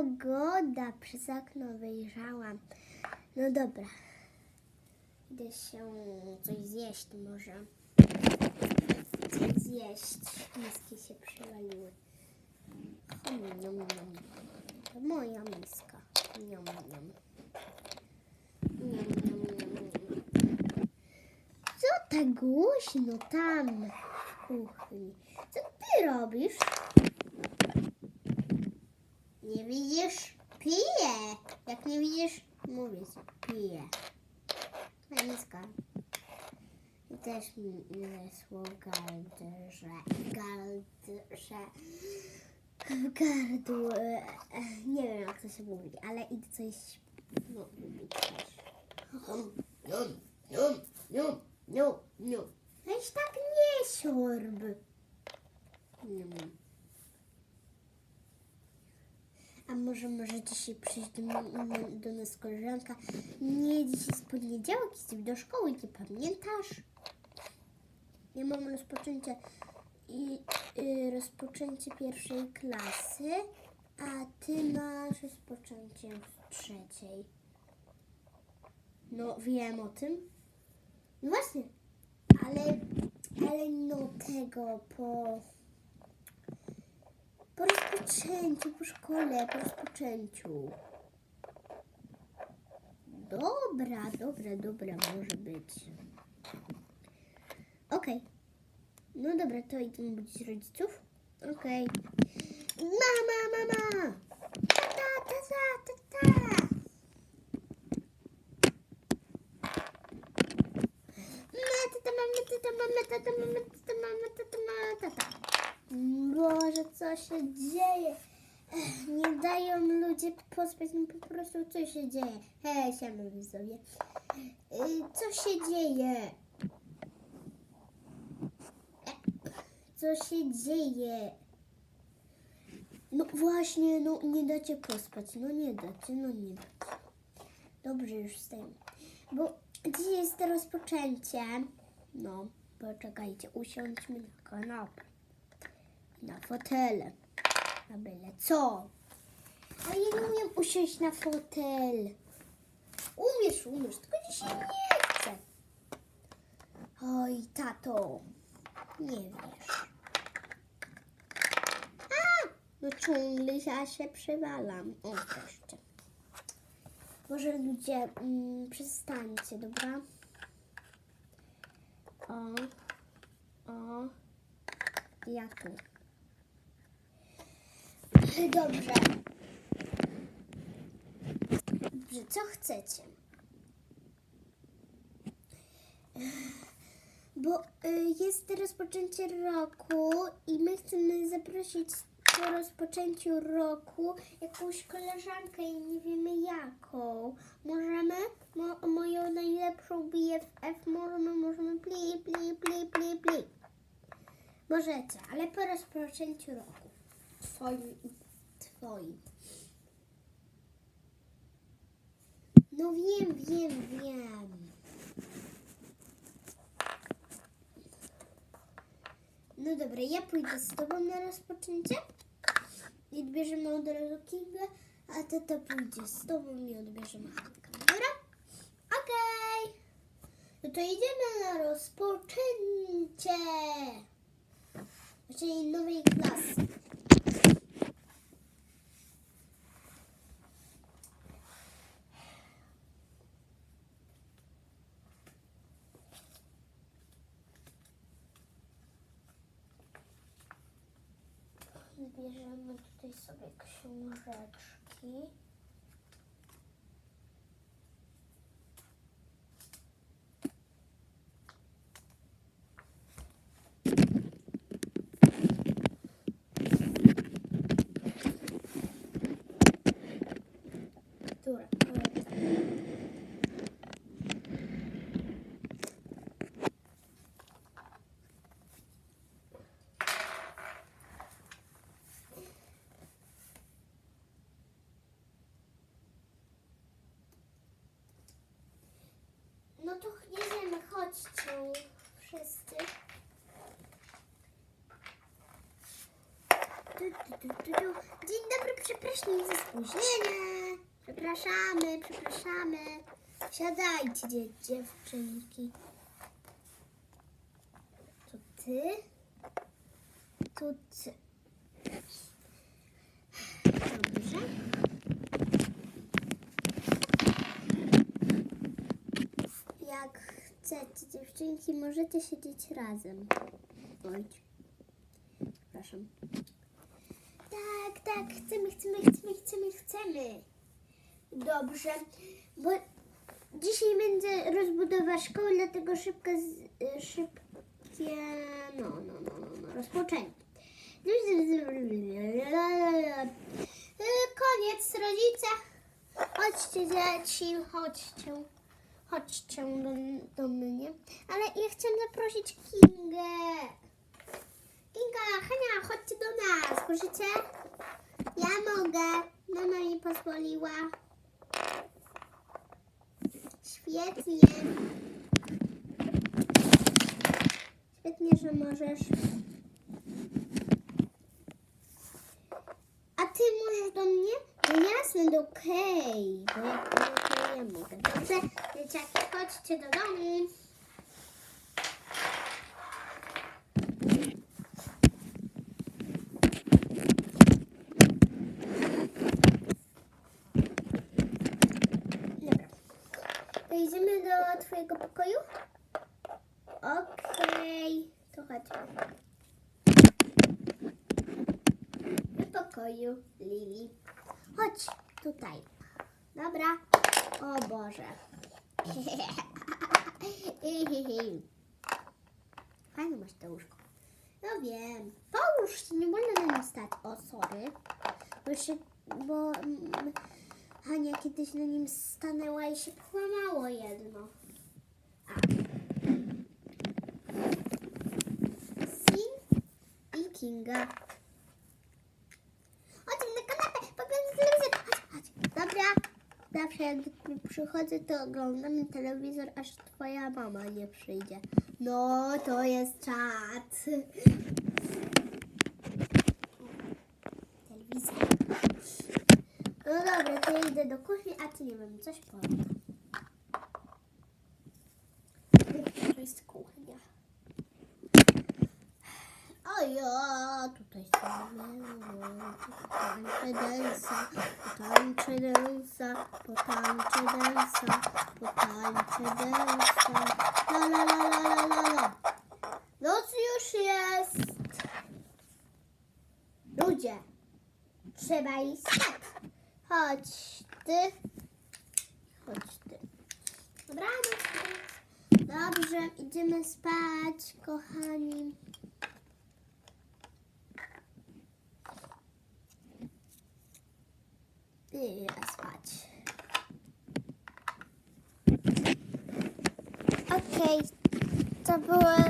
pogoda. Przez okno wyjrzałam. No dobra. Idę się coś zjeść może. Coś zjeść. Miski się przywaliły. Hom, niom, niom. To moja miska. Niom, niom. Co tak głośno tam w kuchni? Co ty robisz? Nie widzisz? Piję. Jak nie widzisz, mówię ci. Piję. Miska. I też mi wesło w gardrze. Gardrze. W gardle. Nie wiem jak to się mówi, ale idę coś no, lubić też. Weź tak nie siorb. Nium. A może może dzisiaj przyjść do, do nas koleżanka? Nie, dzisiaj jest poniedziałek, idziemy do szkoły, nie pamiętasz? Ja mam rozpoczęcie i y, rozpoczęcie pierwszej klasy, a ty masz rozpoczęcie trzeciej. No wiem o tym. No właśnie, ale, ale no tego po po rozpoczęciu, po szkole, po rozpoczęciu. Dobra, dobra, dobra, może być. Okej. No dobra, to idziemy budzić rodziców. Okej. Mama, mama! Tata, tata, tata! Mama, tata, mama, tata, mama, tata, mama, tata, mama, tata, mama, tata. Boże, co się dzieje? Nie dają ludzie pospać, no po prostu co się dzieje? Hej, siema widzowie. Y, Co się dzieje? Co się dzieje? No właśnie, no nie dacie pospać, no nie dacie, no nie dacie. Dobrze, już wstajemy. Bo dzisiaj jest rozpoczęcie. No, poczekajcie, usiądźmy na kanapę na fotele. Na byle co. Ale ja nie umiem usiąść na fotel. Umiesz, umiesz, tylko dzisiaj nie chcę. Oj, tato, nie wiesz. A, no ciągle ja się przywalam. O, wreszcie. Może ludzie, mm, przestańcie, dobra? O, o, ja tu. Dobrze. Dobrze, co chcecie? Bo y, jest rozpoczęcie roku i my chcemy zaprosić po rozpoczęciu roku jakąś koleżankę i nie wiemy jaką. Możemy? Mo, moją najlepszą BFF możemy, możemy pli, pli, pli, pli, pli. Możecie, ale po rozpoczęciu roku. Twoim i twoim. No wiem, wiem, wiem. No dobra, ja pójdę z tobą na rozpoczęcie i odbierzemy od razu Kingę, a tata pójdzie z tobą i odbierzemy Hankę. Dobra? Okej. No to idziemy na rozpoczęcie. Czyli nowej klasy. Bierzemy tutaj sobie książeczki. To jedziemy, chodźcie wszyscy. Tu tu, tu, tu, tu. Dzień dobry, przepraszam za spóźnienie. Przepraszamy, przepraszamy. Siadajcie, dzie- dziewczynki. To ty? To ty. Dobrze. Jak chcecie, dziewczynki, możecie siedzieć razem. Oj. Przepraszam. Tak, tak, chcemy, chcemy, chcemy, chcemy, chcemy. Dobrze, bo dzisiaj będzie rozbudowa szkoły, dlatego szybko, z, y, szybkie, no, no, no, no, no, rozpoczęcie. Y, Koniec, rodzice. Chodźcie, dzieci, chodźcie. Chodźcie do, do mnie. Ale ja chcę zaprosić Kingę. Kinga, Hania, chodźcie do nas. Możecie? Ja mogę. Mama mi pozwoliła. Świetnie. Świetnie, że możesz. A ty możesz do mnie? No jasne, do okej. Bo ja, to ja mogę. Dobrze, dzieciaki, chodźcie do domu. Dobra. Idziemy do twojego pokoju? Okej, to chodźmy. Do pokoju Lili. Chodź tutaj. Dobra. O Boże. Fajne masz to łóżko. No wiem. Połóż nie wolno na nim stać. O, sorry. Bo się, bo mm, Hania kiedyś na nim stanęła i się połamało jedno. A. Sin i Kinga. Chodź na kanapę, poglądaj telewizor. Chodź, chodź. Dobra. Zawsze jak przychodzę, to oglądam telewizor, aż twoja mama nie przyjdzie. No, to jest czat. Telewizor. No dobra, to ja idę do kuchni, a ty nie wiem, coś powiem. To jest kuchnia. O ja, tutaj sobie densa, potańczę densa, potańczę densa, potańczę densa, la la la la la la la. Noc już jest. Ludzie, trzeba iść spać. Chodź ty, chodź ty. Dobranoc. Dobrze, idziemy spać, kochani. Idę spać. Okej, to byłoby na tyle. Pa!